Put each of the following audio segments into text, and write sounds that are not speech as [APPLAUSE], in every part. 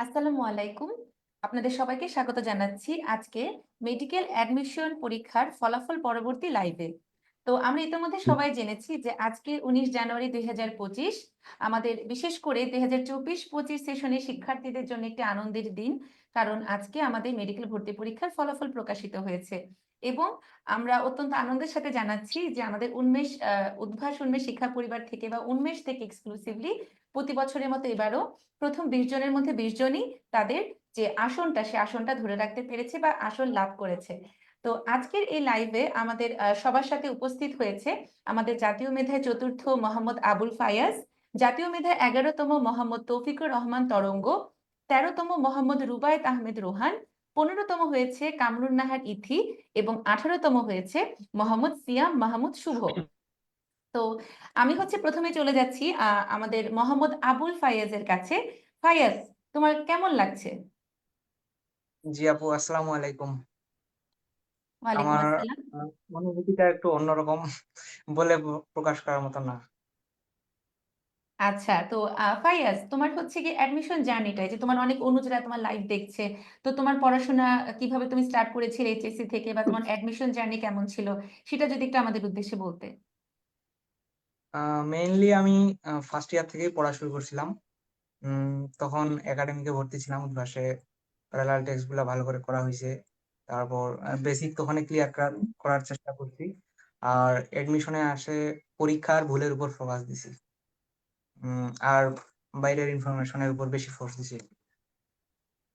আসসালামু আলাইকুম। আপনাদের সবাইকে স্বাগত জানাচ্ছি আজকে মেডিকেল অ্যাডমিশন পরীক্ষার ফলাফল পরবর্তী লাইভে তো আমরা ইতিমধ্যে সবাই জেনেছি যে আজকে উনিশ জানুয়ারি দুই আমাদের বিশেষ করে দুই হাজার চব্বিশ পঁচিশ সেশনের শিক্ষার্থীদের জন্য একটি আনন্দের দিন কারণ আজকে আমাদের মেডিকেল ভর্তি পরীক্ষার ফলাফল প্রকাশিত হয়েছে। এবং আমরা অত্যন্ত আনন্দের সাথে জানাচ্ছি যে আমাদের উন্মেষ আহ, উদ্ভাস উন্মেষ শিক্ষা পরিবার থেকে বা উন্মেষ থেকে এক্সক্লুসিভলি প্রতি বছরের মতো এবারও প্রথম বিশ জনের মধ্যে বিশ জনই তাদের যে আসনটা, সে আসনটা ধরে রাখতে পেরেছে বা আসন লাভ করেছে। তো আজকের এই লাইভে আমাদের সবার সাথে উপস্থিত হয়েছে আমাদের জাতীয় মেধায় চতুর্থ মোহাম্মদ আবুল ফায়াজ, জাতীয় মেধায় এগারোতম মোহাম্মদ তৌফিকুর রহমান তরঙ্গ, তেরোতম মোহাম্মদ রুবায়েত আহমেদ রোহান, পনেরোতম হয়েছে কামরুন নাহার ইথি এবং আঠারোতম হয়েছে মোহাম্মদ সিয়াম মাহমুদ শুভ। তো আমি হচ্ছে প্রথমে চলে যাচ্ছি আমাদের মোহাম্মদ আবুল ফায়াজের কাছে। ফায়াজ তোমার কেমন লাগছে? জি আপু আসসালামু আলাইকুম। আমার অনুভূতিটা একটু অন্যরকম বলে প্রকাশ করার মতো না। আচ্ছা তো ফাইয়াজ তোমার হচ্ছে কি অ্যাডমিশন জার্নিটা যে তোমার অনেক অনুজরা তোমার লাইভ দেখছে তো তোমার পড়াশোনা কীভাবে তুমি স্টার্ট করেছিলে এইচএসসি থেকে বা তোমার অ্যাডমিশন জার্নি কেমন ছিল সেটা যদি একটু আমাদের উদ্দেশ্যে বলতে। মেইনলি আমি ফার্স্ট ইয়ার থেকেই পড়া শুরু করছিলাম। তখন একাডেমিকে ভর্তি ছিলাম উদ্ভাসে প্যারালাল টেক্সটগুলা ভালো করে করা হয়েছে তারপর বেসিক তো ওখানে ক্লিয়ার করার চেষ্টা করছি। আর এডমিশনে আসে পরীক্ষার ভুলের উপর ফোকাস দিছি। উম, আর বাইরের ইনফরমেশনের উপর বেশি ফোর্স দিছি।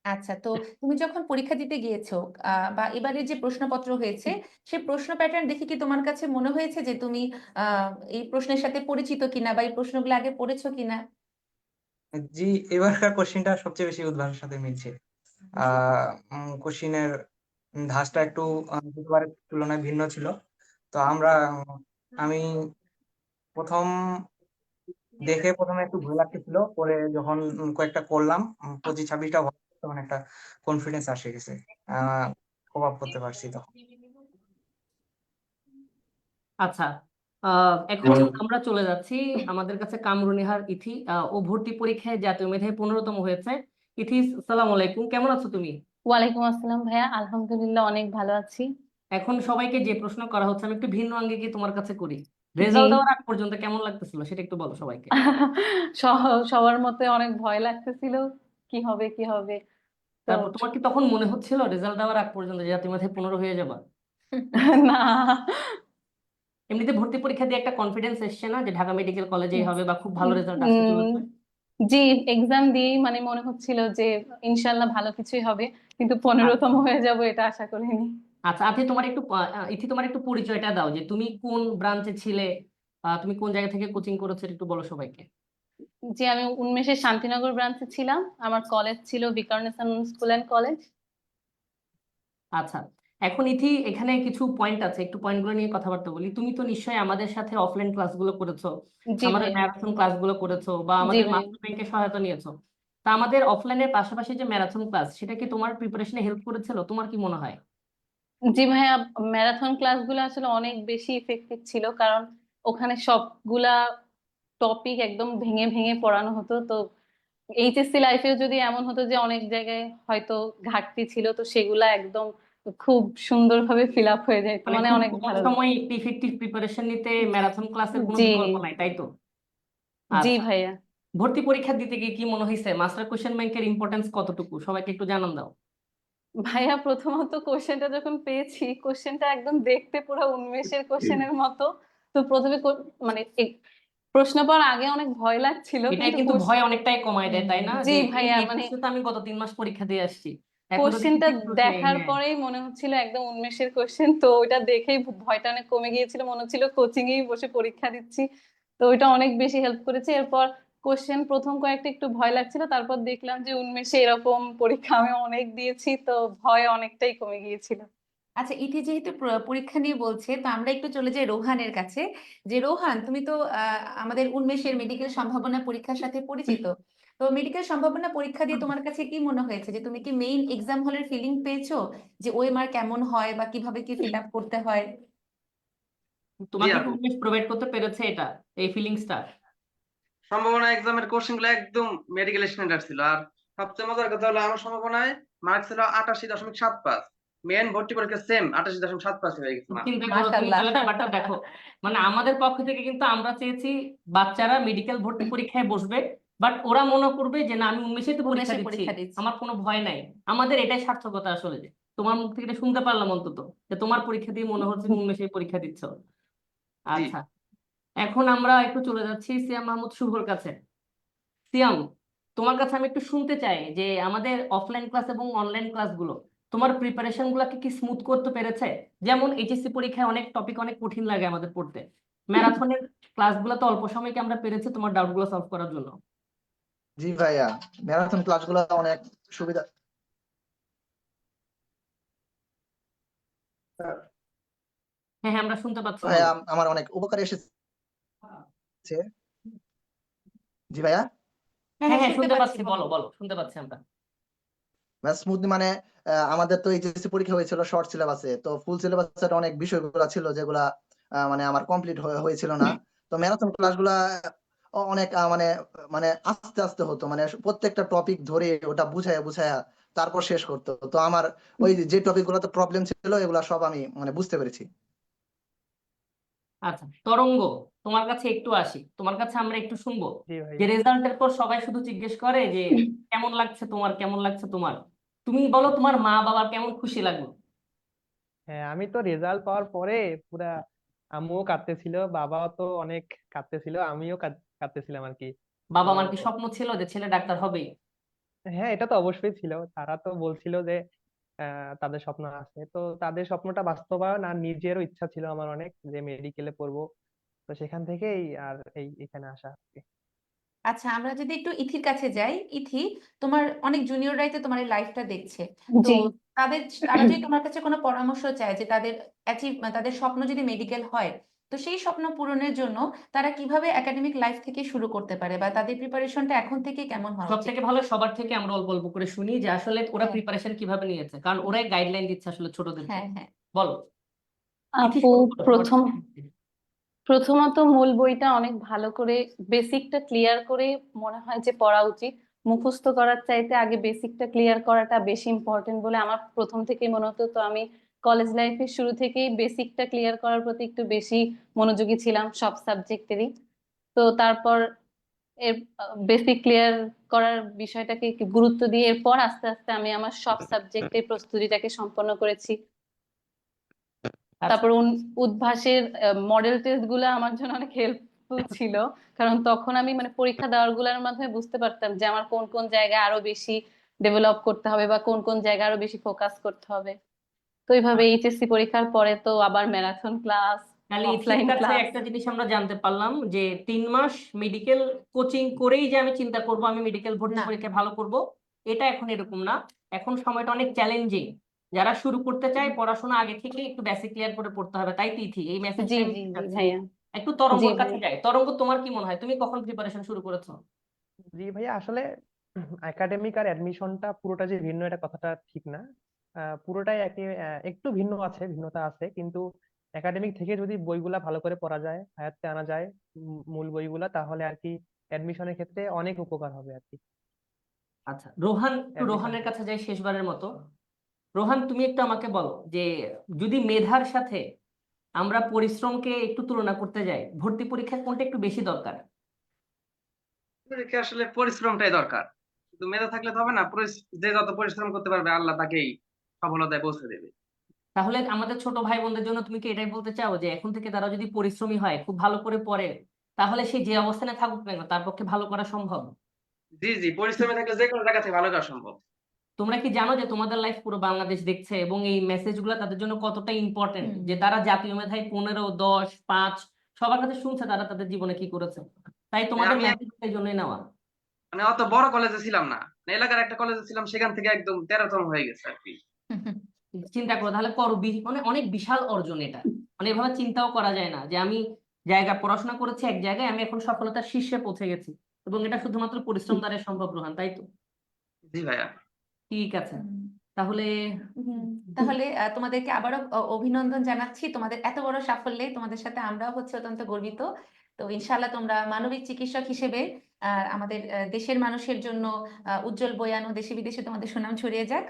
আচ্ছা তো তুমি যখন পরীক্ষা দিতে গিয়েছো আহ, বা এবারে যে প্রশ্নপত্র হয়েছে সেই প্রশ্ন প্যাটার্ন দেখে কি তোমার কাছে মনে হয়েছে যে তুমি আহ এই প্রশ্নের সাথে পরিচিত কিনা বা এই প্রশ্নগুলো আগে পড়েছো কিনা? জি এবারকার কোশ্চিনটা সবচেয়ে বেশি উদ্ভাসের সাথে মিলছে। আহ কোশ্চিনের ধাঁচটা একটু আহ, গতবারের তুলনায় ভিন্ন ছিল। তো আমরা উম, আমি প্রথম দেখে প্রথমে একটু ভয় লাগতেছিল পরে যখন উম, কয়েকটা করলাম পঁচিশ ছাব্বিশটা তখন একটা কনফিডেন্স আসে গেছে। আহ কোপ আপ করতে পারছি তখন। আচ্ছা এখন আমরা চলে যাচ্ছি আমাদের কাছে কামরুনিহার ইথি ও ভর্তি পরীক্ষায় জাতীয় মেধায় পনেরোতম হয়েছে। ইথি সালাম আলাইকুম কেমন আছো তুমি? ওয়ালাইকুম আসসালাম ভাইয়া আলহামদুলিল্লাহ অনেক ভালো আছি। এখন সবাইকে যে প্রশ্ন করা হচ্ছে আমি একটু ভিন্ন আঙ্গিকে তোমার কাছে করি। রেজাল্ট দেওয়ার আগ পর্যন্ত কেমন লাগতেছিল সেটা একটু বলো সবাইকে। [LAUGHS] সবার মতে অনেক ভয় লাগতেছিল কি হবে কি হবে। তারপর তোমার কি তখন মনে হচ্ছিল রেজাল্ট দেওয়ার আগ পর্যন্ত যে তুমি মেধায় পনেরো হয়ে যাবা? [LAUGHS] না। এমনিতে ভর্তি পরীক্ষা দিয়ে একটা কনফিডেন্স এসছে না যে ঢাকা মেডিকেল কলেজেই হবে বা খুব ভালো রেজাল্ট উম, জি এক্সাম দিয়েই মানে মনে হচ্ছিল যে ইনশাল্লাহ ভালো কিছুই হবে কিন্তু পনেরোতম আচ্ছা হয়ে যাব এটা আশা করিনি। আচ্ছা আপনি তোমার একটু ইথি তোমার একটু পরিচয়টা দাও যে তুমি কোন ব্রাঞ্চে ছিলে তুমি কোন জায়গা থেকে কোচিং করেছ একটু বলো সবাইকে। যে আমি উন্মেষের শান্তিনগর ব্রাঞ্চে ছিলাম আমার কলেজ ছিল বিকারুননিসা স্কুল অ্যান্ড কলেজ আচ্ছা এখন ইথি এখানে কিছু পয়েন্ট আছে একটু পয়েন্টগুলো নিয়ে কথাবার্তা বলি। তুমি তো নিশ্চয়ই আমাদের সাথে অফলাইন ক্লাসগুলো করেছ আমাদের ম্যারাথন ক্লাসগুলো করেছ বা আমাদের মাস্টার ব্যাংকের সহায়তা নিয়েছো। তা আমাদের অফলাইনের পাশাপাশি যে ম্যারাথন ক্লাস সেটা কি তোমার প্রিপারেশনে হেল্প করেছিল? তোমার কি মনে হয়? জি ভাইয়া ম্যারাথন ক্লাসগুলো আসলে অনেক বেশি ইফেক্টিভ ছিল কারণ ওখানে সবগুলা টপিক একদম ভেঙে ভেঙে পড়ানো হতো। তো এইচএসসি লাইফেও যদি এমন হতো যে অনেক জায়গায় হয়তো ঘাটতি ছিল তো সেগুলা একদম খুব সুন্দরভাবে ফিল আপ হয়ে যায়। মানে মানে অনেক ভালো সময়ে ইফেক্টিভ প্রিপারেশন নিতে ম্যারাথন ক্লাসের কোনো জি। বিকল্প নাই তাই তো? জি আচ্ছা। ভাইয়া। ভর্তি পরীক্ষা দিতে গিয়ে কি মনে হয়েছে মাস্টার কোশ্চেন ব্যাংকের ইম্পর্টেন্স কতটুকু? সবাইকে একটু জানান দাও। ভাইয়া প্রথমত কোশ্চেনটা যখন পেয়েছি কোশ্চেনটা একদম দেখতে পুরো উন্মেষের কোশ্চেনের মতো। তো প্রথমে মানে প্রশ্ন পাওয়ার আগে অনেক ভয় লাগছিল কিন্তু ভয় অনেকটাই কমায় দেয় তাই না? জি ভাইয়া মানে আমি গত তিন মাস পরীক্ষা দিয়ে আসছি। কোশ্চেনটা দেখার হ্যাঁ। পরেই মনে হচ্ছিল একদম উন্মেষের কোশ্চেন তো ওইটা দেখেই ভয়টা অনেক কমে গিয়েছিল মনে হচ্ছিল কোচিং এই বসে পরীক্ষা দিচ্ছি। তো ওইটা অনেক বেশি হেল্প করেছে এরপর কোশ্চেন প্রথম কয়েকটা একটু ভয় লাগছিল তারপর দেখলাম যে উন্মেষে এরকম পরীক্ষা আমি অনেক দিয়েছি তো ভয় অনেকটাই কমে গিয়েছিল। আচ্ছা ইতি যেহেতু পরীক্ষা নিয়ে বলছে তো আমরা একটু চলে যাই রোহানের কাছে। যে রোহান তুমি তো আহ, আমাদের উন্মেষের মেডিকেল সম্ভাবনা পরীক্ষার সাথে পরিচিত। তো মেডিকেল সম্ভাবনা পরীক্ষা দিয়ে তোমার কাছে কি মনে হয়েছে? যে তুমি কি মেইন এক্সাম হলের ফিলিং পেয়েছ? যে ওএমআর কেমন হয় বা কীভাবে কি ফিল আপ করতে হয়? তোমাকে প্রোভাইড করতে পেরেছে এটা এই ফিলিংসটা সম্ভাবনা এক্সামের কোশ্চেনগুলো একদম মেডিকেল স্ট্যান্ডার্ড ছিল। আর সবচেয়ে মজার কথা হলো আমার সম্ভাবনায় মার্ক ছিল আটাশি দশমিক সাত পাঁচ। মেন ভর্তি পরীক্ষা সেম আটাশি দশমিক সাত পাঁচ হয়ে গেছে ব্যাপারটা দেখো। মানে আমাদের পক্ষ থেকে কিন্তু আমরা চেয়েছি বাচ্চারা মেডিকেল ভর্তি পরীক্ষায় বসবে বাট ওরা মনে করবে যে না আমি উনিশেই তো পরীক্ষা দিচ্ছি। আমার কোনো ভয় নাই। আমাদের এটাই সার্থকতা আসলে যে তোমার মুখ থেকে শুনতে পারলাম অন্তত যে তোমার পরীক্ষা দিয়ে মনে হচ্ছে তুমি উনিশেই পরীক্ষা দিচ্ছ। আচ্ছা। এখন আমরা একটু চলে যাচ্ছি সিয়াম মাহমুদ শুভর কাছে। সিয়াম তোমার কাছে আমি একটু শুনতে চাই যে আমাদের অফলাইন ক্লাস এবং অনলাইন ক্লাসগুলো তোমার প্রিপারেশন গুলাকে কি স্মুথ করতে পেরেছে? যেমন এইচএসসি পরীক্ষায় অনেক টপিক অনেক কঠিন লাগে আমাদের পড়তে। ম্যারাথনের ক্লাসগুলো তো অল্প সময়ে কি আমরা পেরেছি তোমার ডাউটগুলো সলভ করার জন্য। জি ভাইয়া ম্যারাথন ক্লাসগুলো অনেক সুবিধা। হ্যাঁ হ্যাঁ আমরা শুনতে পাচ্ছি। ভাইয়া আমার অনেক উপকার এসেছে। জি ভাইয়া? হ্যাঁ হ্যাঁ শুনতে পাচ্ছি বলো। বলো শুনতে পাচ্ছি আমরা। স্মুথ মানে আমাদের তো এইচএসসি পরীক্ষা হয়েছিল শর্ট সিলেবাসে তো ফুল অনেক বিষয়গুলো ছিল মানে আমার কমপ্লিট হয়েছিল না। তো ম্যারাথন অনেক মানে মানে আস্তে আস্তে হতো। মানে প্রত্যেকটা টপিক ধরে ওটা বুঝায় বুঝায়া তারপর শেষ করতো। তো আমার ওই যে টপিক গুলোতে প্রবলেম ছিল, এগুলা সব আমি মানে বুঝতে পেরেছি। আচ্ছা তরঙ্গ তোমার কাছে একটু আসি। তোমার কাছে আমরা একটু শুনব। যে রেজাল্টের পর সবাই শুধু জিজ্ঞেস করে যে কেমন লাগছে তোমার কেমন লাগছে তোমার? তুমি বলো তোমার মা বাবার কেমন খুশি লাগল? হ্যাঁ আমি তো রেজাল্ট পাওয়ার পরে পুরা আম্মুও কাঁদতেছিল বাবাও তো অনেক কাঁদতেছিল আমিও কাঁদতেছিলাম আর কি। বাবা আমার কি স্বপ্ন ছিল যে ছেলে ডাক্তার হবেই? হ্যাঁ এটা তো অবশ্যই ছিল। তারা তো বলছিল যে তাদের স্বপ্ন আছে। তো তাদের স্বপ্নটা বাস্তবায়ন আর নিজেরও ইচ্ছা ছিল আমার অনেক যে মেডিকেলে পড়ব। তো সেখান থেকেই আর এই এখানে আসা কি। আচ্ছা আমরা যদি একটু ইথির কাছে যাই। ইথি তোমার অনেক জুনিয়ররাই তো তোমার এই লাইফটা দেখছে। তো তাদের তারা যদি তোমার কাছে কোনো পরামর্শ চায় যে তাদের অ্যাচিভ তাদের স্বপ্ন যদি মেডিকেল হয় তো সেই স্বপ্ন পূরণের জন্য তারা কীভাবে একাডেমিক লাইফ থেকে শুরু করতে পারে বা তাদের প্রিপারেশনটা এখন থেকে কেমন হওয়া সব থেকে ভালো সবার থেকে আমরা অল্প অল্প করে শুনি যে আসলে ওরা হ্যাঁ। প্রিপারেশন কীভাবে নিয়েছে কারণ ওরাই গাইডলাইন দিচ্ছে আসলে ছোটদের হ্যাঁ হ্যাঁ। বলো। আপু প্রথম প্রথমত মূল বইটা অনেক ভালো করে বেসিকটা ক্লিয়ার করে মনে হয় যে পড়া উচিত। মুখস্থ করার চাইতে আগে বেসিকটা ক্লিয়ার করাটা বেশি ইম্পর্টেন্ট বলে আমার প্রথম থেকেই মনে হতো। তো আমি কলেজ লাইফের শুরু থেকেই বেসিকটা ক্লিয়ার করার প্রতি একটু বেশি মনোযোগী ছিলাম সব সাবজেক্টেরই তো তারপর এর বেসিক ক্লিয়ার করার বিষয়টাকে গুরুত্ব দিয়ে এরপর আস্তে আস্তে আমি আমার সব সাবজেক্টের প্রস্তুতিটাকে সম্পন্ন করেছি। তারপর উদ্ভাসের মডেল টেস্টগুলো আমার জন্য অনেক হেল্পফুল ছিল। কারণ তখন আমি মানে পরীক্ষা দেওয়ারগুলোর মাধ্যমে বুঝতে পারতাম যে আমার কোন কোন জায়গায় আরও বেশি ডেভেলপ করতে হবে বা কোন কোন জায়গায় আরও বেশি ফোকাস করতে হবে। তো এইভাবে এইচএসসি পরীক্ষার পরে তো আবার ম্যারাথন ক্লাস তাহলে অফলাইন কাছে ক্লাস একটা জিনিস আমরা জানতে পারলাম যে তিন মাস মেডিকেল কোচিং করেই যে আমি চিন্তা করব আমি মেডিকেল ভর্তি না। পরীক্ষায় ভালো করব এটা এখন এরকম না। এখন সময়টা অনেক চ্যালেঞ্জিং যারা শুরু করতে চায় পড়াশোনা আগে থেকে একটু বেসিক ক্লিয়ার করে পড়তে হবে তাই তো ইথি এই জি মেসেজটা জি জি ভাইয়া। একটু তরঙ্গর কাছে। যাই তরঙ্গ তোমার কি মনে হয়? তুমি কখন প্রিপারেশন শুরু করেছ? জি ভাইয়া আসলে একাডেমিক আর অ্যাডমিশনটা পুরোটা যে ভিন্ন এটা কথাটা ঠিক না। পুরোটাই একে একটু ভিন্ন আছে ভিন্নতা আছে। কিন্তু একাডেমিক থেকে যদি বইগুলা ভালো করে পড়া যায় আয়ত্তে আনা যায় মূল বইগুলা তাহলে আর কি অ্যাডমিশনের ক্ষেত্রে অনেক উপকার হবে আর কি। আচ্ছা রোহান একটু রোহানের কাছে যাই শেষবারের মতো। রোহান তুমি একটু আমাকে বলো যে যদি মেধার সাথে আমরা পরিশ্রমকে একটু তুলনা করতে যাই ভর্তি পরীক্ষায় কোনটা একটু বেশি দরকার? পরীক্ষা আসলে পরিশ্রমটাই দরকার। শুধু মেধা থাকলে তো হবে না যে যত পরিশ্রম করতে পারবে আল্লাহ তাকেই সফলতায় পৌঁছে দেবে। তাহলে আমাদের ছোট ভাই বোনদের জন্য তুমি কি এটাই বলতে চাও যে এখন থেকে তারা যদি পরিশ্রমী হয় খুব ভালো করে পড়ে তাহলে সে যে অবস্থানে থাকুক না কেন তার পক্ষে ভালো করা সম্ভব? জি জি পরিশ্রমী থাকলে যে কোনো জায়গা থেকে ভালো করা সম্ভব। তোমরা কি জানো যে তোমাদের লাইফ পুরো বাংলাদেশ দেখছে এবং এই মেসেজগুলো তাদের জন্য কতটা ইম্পর্টেন্ট যে তারা জাতীয় মেধায় পনেরো দশ পাঁচ সবার কাছে শুনছে তারা তাদের জীবনে কি করেছে। তাই তোমাদের আমি- মেসেজ জন্যই নেওয়া। মানে অত বড় কলেজে ছিলাম না। মানে এলাকার একটা কলেজে ছিলাম সেখান থেকে একদম তেরোতম হয়ে গেছে আর কি। [LAUGHS] চিন্তা করো তাহলে করো মানে অনেক বিশাল অর্জন এটা। মানে এভাবে চিন্তাও করা যায় না যে আমি জায়গা পড়াশোনা করেছি এক জায়গায় আমি এখন সফলতার শীর্ষে পৌঁছে গেছি এবং এটা শুধুমাত্র পরিশ্রম দ্বারা সম্ভব রোহান তাই তো? জি ভাইয়া। ঠিক আছে। তাহলে তাহলে তোমাদেরকে আবারও অভিনন্দন জানাচ্ছি। তোমাদের এত বড় সাফল্যে তোমাদের সাথে আমরাও হচ্ছে অত্যন্ত গর্বিত। তো ইনশাল্লাহ তোমরা মানবিক চিকিৎসক হিসেবে আমাদের আহ, দেশের মানুষের জন্য আহ, উজ্জ্বল বয়ান ও দেশে বিদেশে তোমাদের সুনাম ছড়িয়ে যাক।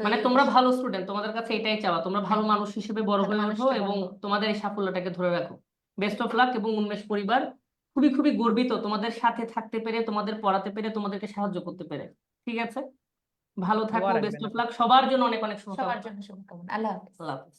মানে তোমরা ভালো স্টুডেন্ট তোমাদের কাছে এটাই চাওয়া তোমরা ভালো হ্যাঁ। মানুষ হিসেবে বড় হয়ে মানুষ ওঠো এবং তোমাদের এই সাফল্যটাকে ধরে রাখো। বেস্ট অফ লাক এবং উন্মেষ পরিবার খুবই খুবই গর্বিত তোমাদের সাথে থাকতে পেরে তোমাদের পড়াতে পেরে তোমাদেরকে সাহায্য করতে পেরে। ঠিক আছে? ভালো থাকো বেস্ট অফ লাক সবার জন্য অনেক অনেক সবার শুভকামনা। জন্য শুভকামনা। আল্লাহ হাফেজ। আল্লাহ হাফেজ।